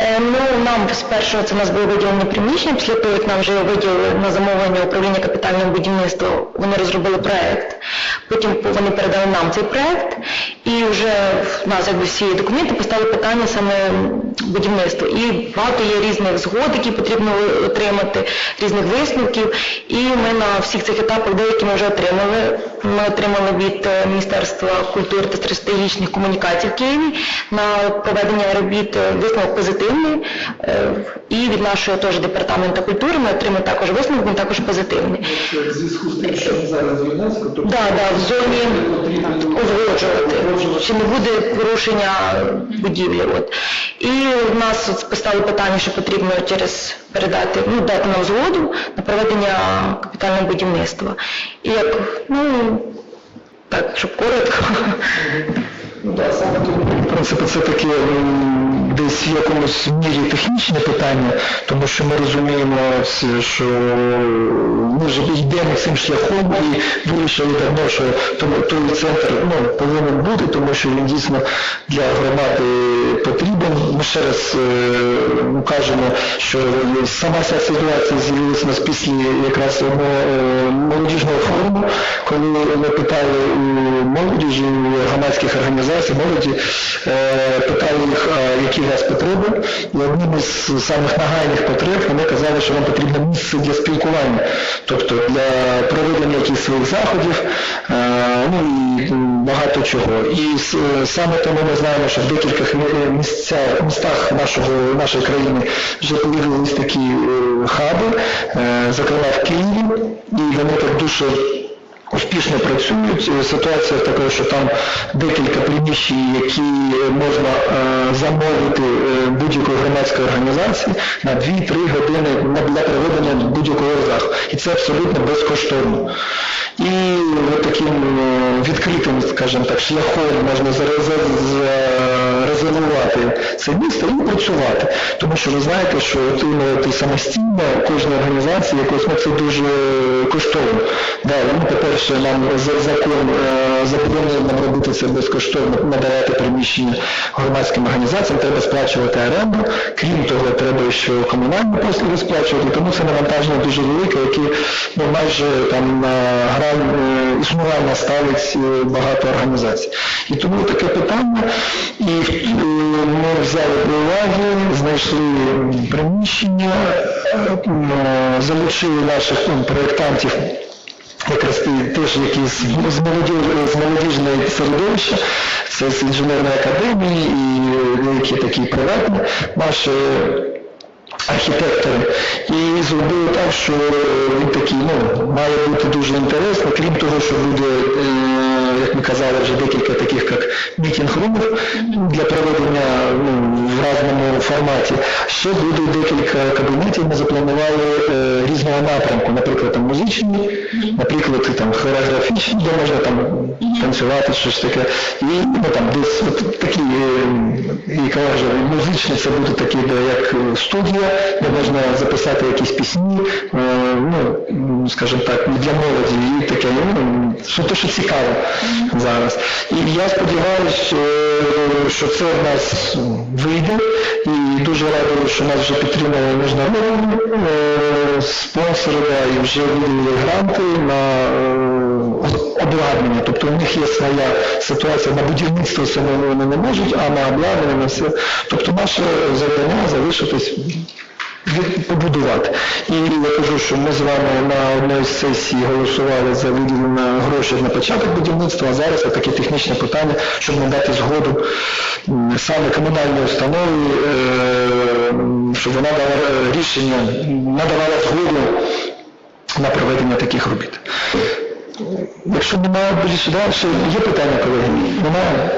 Е, Ну, нам спершу це у нас було виділені приміщення, після того, як нам вже виділили на замовлення управління капітального будівництва, вони розробили проект. Потім вони передали нам цей проект, і вже в нас якби всі документи поставили питання саме будівництва. І багато є різних згод, які потрібно отримати, різних висновків. І ми на всіх цих етапах деякі ми вже отримали. Ми отримали від е, Міністерства культури та стратегічних комунікацій в Києві на проведення робіт е, висновок позитивний. Е, І від нашого теж департаменту культури ми отримали також висновок, він також позитивний. В зв'язку з тим, що зараз в ЮНЕСКО, то Да, да, в зоні узгоджувати, чи не буде порушення будівлі. От. І в нас постало питання, що потрібно через передати, ну, дати нам згоду на проведення капітального будівництва. І як, ну, так, щоб коротко. Да, саме тут, в принципі, це таке десь в якомусь мірі технічне питання, тому що ми розуміємо, що ми вже йдемо цим шляхом і вирішили давно, що той центр ну, повинен бути, тому що він дійсно для громади потрібен. Ми ще раз е, ну, кажемо, що сама ця ситуація з'явилася нас після якраз е, молодіжного форуму, коли ми питали у молодіжі, громадських організацій, молоді, е, питали їх, які у потреби. І одним із самих нагальних потреб вони казали, що вам потрібно місце для спілкування, тобто для проведення якихось своїх заходів, е, ну і багато чого. І саме тому ми знаємо, що в декількох мі- місцях, містах нашого, нашої країни вже появились такі е, хаби, е, зокрема в Києві, і вони так дуже успішно працюють. Е, Ситуація така, що там декілька приміщень, які можна е, замовити е, будь-якої громадської організації на 2-3 години для проведення будь-якого заходу. І це абсолютно безкоштовно. І таким е, відкритим, скажімо так, шляхом можна заре- за- за- резервувати це місто і працювати. Тому що ви знаєте, що отримувати самостійно кожна організація якось ну, це дуже коштовно. Да, ну, по-перше, нам за- закон заборонує робити це безкоштовно, надавати приміщення громадським організаціям, треба сплачувати оренду. Крім того, треба ще комунальні послуги сплачувати, тому це навантаження дуже велике, яке ну, майже там на грань е, існування ставить е, багато організацій. І тому таке питання, і е, ми взяли до уваги, знайшли приміщення, залучили наших ну, проєктантів якраз теж які з, з, молоді- з молодіжної середовища, це з інженерної академії і деякі такі приватні наші архітектори. І зробили так, що він такий, ну, має бути дуже інтересно, крім того, що буде, е, як ми казали, вже декілька таких як мітінг-румів для проведення ну, в разному форматі. Ще буде декілька кабінетів, ми запланували е, різного напрямку, наприклад, там музичні, наприклад, там хореографічні, де можна там танцювати, щось таке. І ну, там десь от такі, е, і каже, музичні це буде такі, де як е, студія, де можна записати якісь пісні, е, ну, скажімо так, для молоді і таке, ну, що те, що цікаво зараз. І я сподіваюся, е, що це в нас вийде, і дуже радий, що нас вже підтримали міжнародні е, спонсори, і вже виділили гранти на е, обладнання. Тобто у них є своя ситуація на будівництво це вони не можуть, а на обладнання на все. Тобто наше завдання залишитись побудувати. І я кажу, що ми з вами на одній з сесій голосували за виділення грошей на початок будівництва, а зараз таке технічне питання, щоб надати згоду саме комунальній установі, е, щоб вона дала рішення, надавала згоду на проведення таких робіт. Якщо немає більше далі, є питання, колеги? Немає?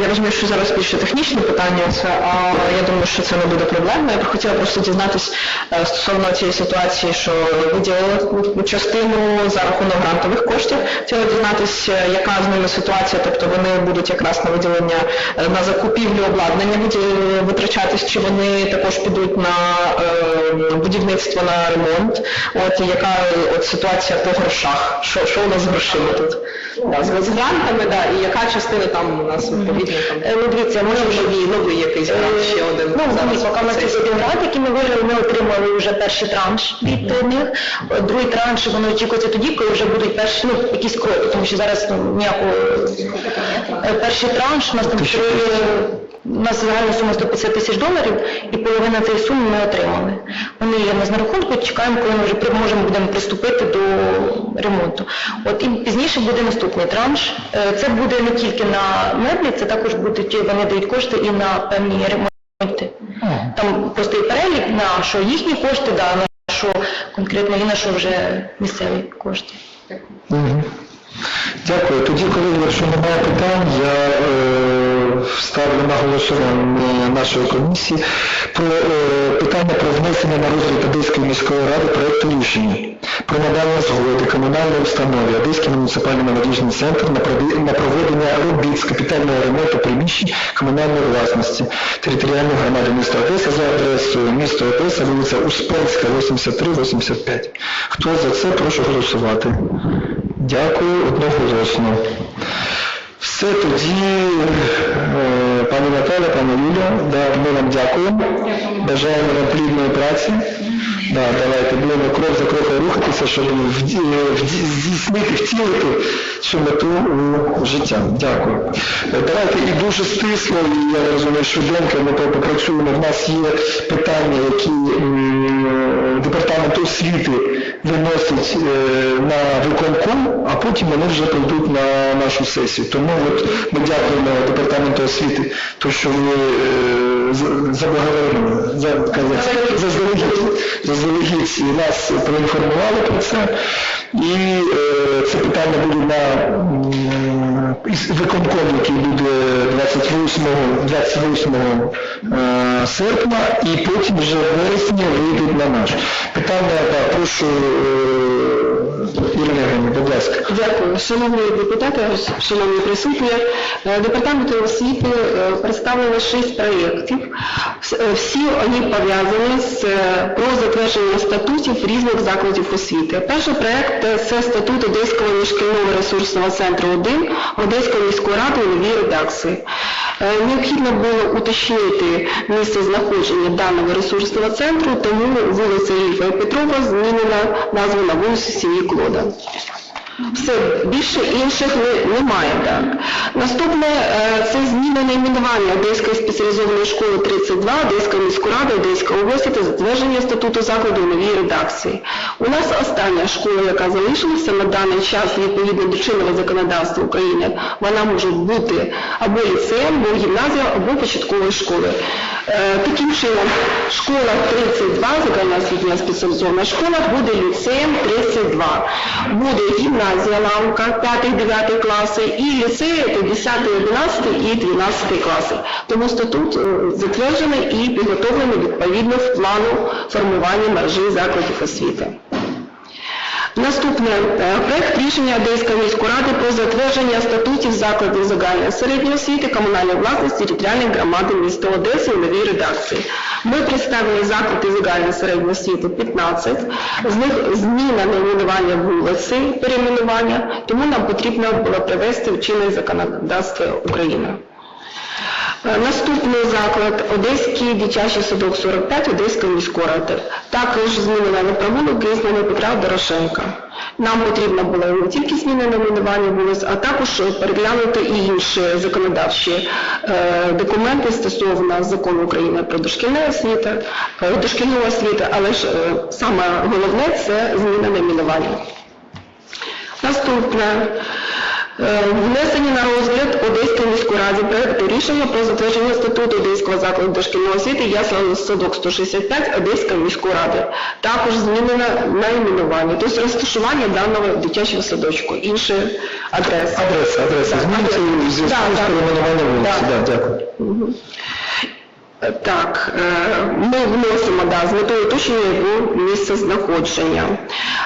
Я розумію, що зараз більше технічне питання, це, а я думаю, що це не буде проблемно. Я б хотіла просто дізнатись е, стосовно цієї ситуації, що виділили частину за рахунок грантових коштів. Хотіла дізнатись, е, яка з ними ситуація, тобто вони будуть якраз на виділення е, на закупівлю обладнання витрачатись, чи вони також підуть на будівництво на ремонт. От яка от ситуація по грошах? Що, що у нас з грошима тут? Да, з грантами, да, і яка частина там у нас відповідно там? Е, Ну, дивіться, може вже новий, новий якийсь грант, ще один Ну, зараз поки ми один грант, який ми виграли, ми отримали вже перший транш від е, них. Е, Другий транш, воно очікується тоді, коли вже будуть перші, ну, якісь кроки, тому що зараз ну, ніякого... Е, Перший транш, у нас там три, у нас загальна сума 150 тисяч доларів, і половина цієї суми ми отримали. Вони є в нас на рахунку, чекаємо, коли ми вже можемо будемо приступити до ремонту. От і пізніше буде наступний транш. Е, Це буде не тільки на меблі, це також будуть, вони дають кошти і на певні ремонти. Там просто і перелік на що їхні кошти, да, на що конкретно і на що вже місцеві кошти. Мгм. Дякую. Тоді, колеги, якщо немає питань, я е, ставлю на голосування нашої комісії про е, питання про внесення на розгляд Одеської міської ради проєкту рішення про надання згоди комунальної установі Одеський муніципальний молодіжний центр на проведення робіт з капітального ремонту приміщень комунальної власності територіальної громади міста Одеса за адресою місто Одеса, вулиця Успенська, 83-85. Хто за це, прошу голосувати. Дякую, одноголосно. Все тоді, е, пані Наталя, пані Юля, да, ми вам дякуємо. Бажаємо вам плідної праці. Да, давайте будемо крок за кроком рухатися, щоб вді- здійснити, втілити цю мету у життя. Дякую. Е, Давайте і дуже стисло, і я розумію, швиденько ми попрацюємо. В нас є питання, які департамент освіти виносить е, на виконком, а потім вони вже прийдуть на нашу сесію. Тому от ми дякуємо департаменту освіти, то що ви е, з- заблаговолили, за, казати, заздалегідь, заздалегідь нас проінформували про це. І е, це питання буде на із- виконком, який буде 28, 28 е, серпня, і потім вже в вересні вийдуть на наш. Питання, так, прошу, е, Ірина будь ласка. Дякую. Шановні депутати, шановні присутні, е, департаменту освіти представлено шість проєктів. Вс- Всі вони пов'язані з про затвердження статутів різних закладів освіти. Перший проєкт це статут Одеського міжшкільного ресурсного центру 1 Одеської міської ради у новій редакції. Е, Необхідно було уточнити місце знаходження даного ресурсного центру, тому вулиця Ільфа Петрова змінена назва на вулицю Сім'ї Клода. Все, більше інших не- немає. Так. Наступне е, це зміна найменування Одеської спеціалізованої школи 32, Одеської міської ради, Одеської області та затвердження статуту закладу у новій редакції. У нас остання школа, яка залишилася на даний час відповідно до чинного законодавства України, вона може бути або ліцеєм, або гімназією, або початковою школою. Е, Таким чином, школа 32, загальноосвітня спеціалізована школа, буде ліцеєм 32. Буде гімназія лавка 5-9 класи і ліцеї це 10, 11 і 12 класи. Тому статут е, затверджений і підготовлений відповідно в плану формування мережі закладів освіти. Наступне е, проект рішення Одеської міської ради про затвердження статутів закладів загальної середньої освіти комунальної власності територіальної громади міста Одеси у новій редакції. Ми представили заклади загальної середньої освіти 15, з них зміна найменування вулиці, перейменування, тому нам потрібно було привести в чинне законодавство України. Е, Наступний заклад Одеський дитячий садок 45 Одеської міської ради. Також змінена на провулок Гейсмана Петра Дорошенка. Нам потрібно було не тільки зміни найменування вулиць, а також переглянути і інші законодавчі е, документи стосовно закону України про дошкільну освіту, е, дошкільну освіту, але ж саме головне це зміна найменування. Наступне. Е, Внесені на розгляд Одеської міської ради проекту рішення про затвердження статуту Одеського закладу дошкільної освіти Ясла садок 165 Одеської міської ради. Також змінено найменування, тобто розташування даного дитячого садочку, інші адреси. Адреса, адреса. Адреса. у зв'язку з перейменуванням вулиці. Дякую. Так, е, ми вносимо да, з метою уточнення його місце знаходження.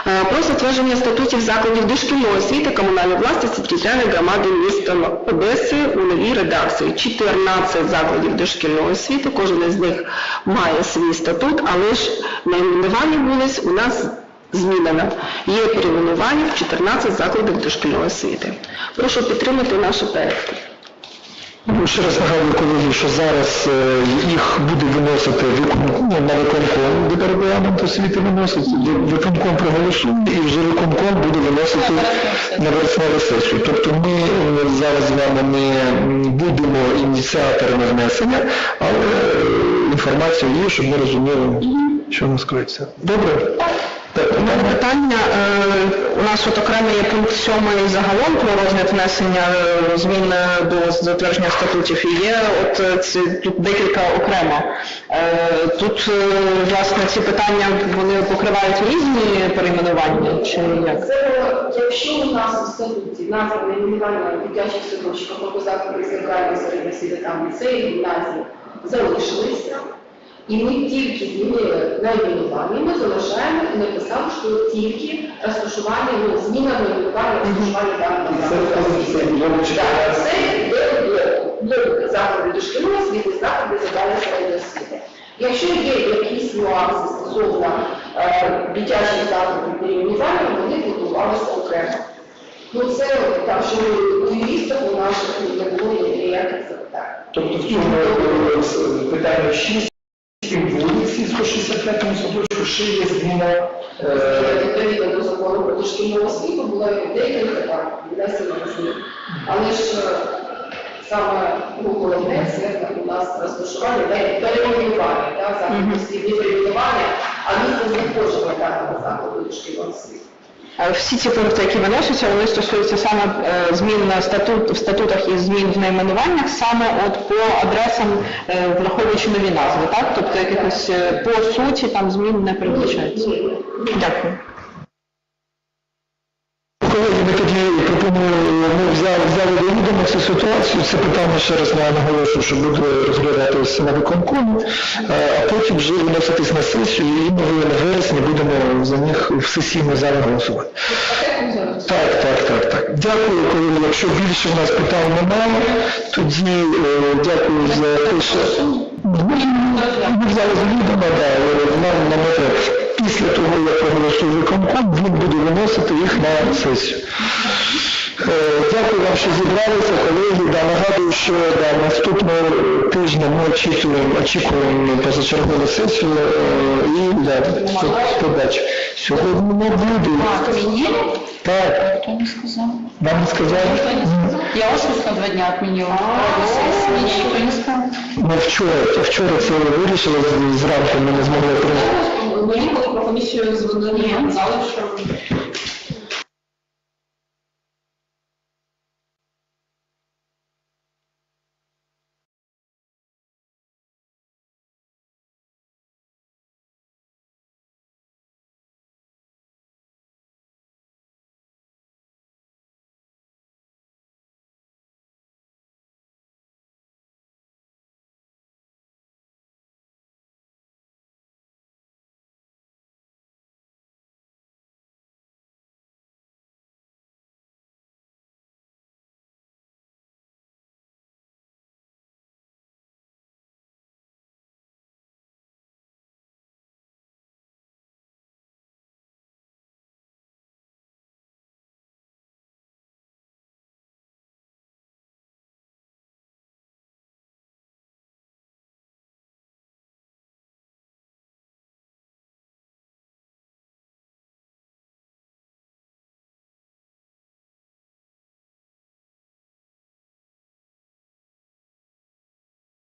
Е, Про затвердження статутів закладів дошкільної освіти комунальної власності територіальної громади міста Одеси у новій редакції. 14 закладів дошкільної освіти, кожен із них має свій статут, але ж найменування вулиць у нас змінена. Є перейменування в 14 закладах дошкільної освіти. Прошу підтримати наші проекти. Ну, ще раз нагадую колеги, що зараз е, їх буде виносити викон- ну, на виконком, буде регламент освіти виносить, виконком проголосує і вже виконком буде виносити на вересневу сесію. Тобто ми е, зараз з вами не будемо ініціаторами внесення, але е, інформація є, щоб ми розуміли, що у нас коїться. Добре? Так, питання. У нас от окремо є пункт 7 загалом про розгляд внесення е, змін е, до затвердження статутів. І є от е, ці, тут декілька окремо. Тут, власне, ці питання вони покривають різні перейменування чи як? Це якщо у нас в статуті назва найменування дитячих садочків закладів центральної середньої освіти, там ліцеї, гімназії залишилися, і ми тільки змінили найменування, ми залишаємо і написали, що тільки розташування, ну, зміна найменування розташування даного закладу. Так, це йде в блоку. Блок заклади дошкільної освіти, заклади загальної середньої освіти. Якщо є якісь нюанси стосовно е, дитячих закладів перейменування, вони готувалися окремо. Ну це там, що у юристів у наших не було ніяких запитань. Тобто в цьому е, питанні 6 вулиці 165 садочку ще є зміна. е, Відповідно до закону про дошкільну освіту було декілька там внесено змін. Але ж е, саме ну, головне це у нас розташування та перейменування, так, закладу освіти, не перейменування, а місце знаходження даного закладу дошкільної освіти. Всі ці пункти, які виносяться, вони стосуються саме е, змін на статут, в статутах і змін в найменуваннях, саме от по адресам, е, враховуючи нові назви, так? Тобто якихось е, по суті там змін не передбачається. Дякую. Колеги, ми тоді пропонуємо, ми взяли, взяли до відома цю ситуацію, це питання ще раз я наголошую, що буде розглядатися на виконкомі, а потім вже виноситись на сесію, і ми в вересні будемо за них в сесійній залі голосувати. Так, так, так, так. Дякую, колеги. Якщо більше в нас питань немає, тоді е, дякую за те, що ми, ми взяли з відома, да, але нам намети після того, як проголосує виконком, він буде виносити їх на сесію. Е, Дякую вам, що зібралися, колеги. Да, нагадую, що да, наступного тижня ми очікуємо, очікуємо позачергову сесію е, і да, побачимо. Сьогодні не буде. Так. Кто не сказал? Нам не сказали? Я офис на два дня отменила. Мне никто не сказал. Ми вчора, вчора це вирішили з- зранку, ми не змогли прийняти. Мені коли про комісію дзвонили, казали, що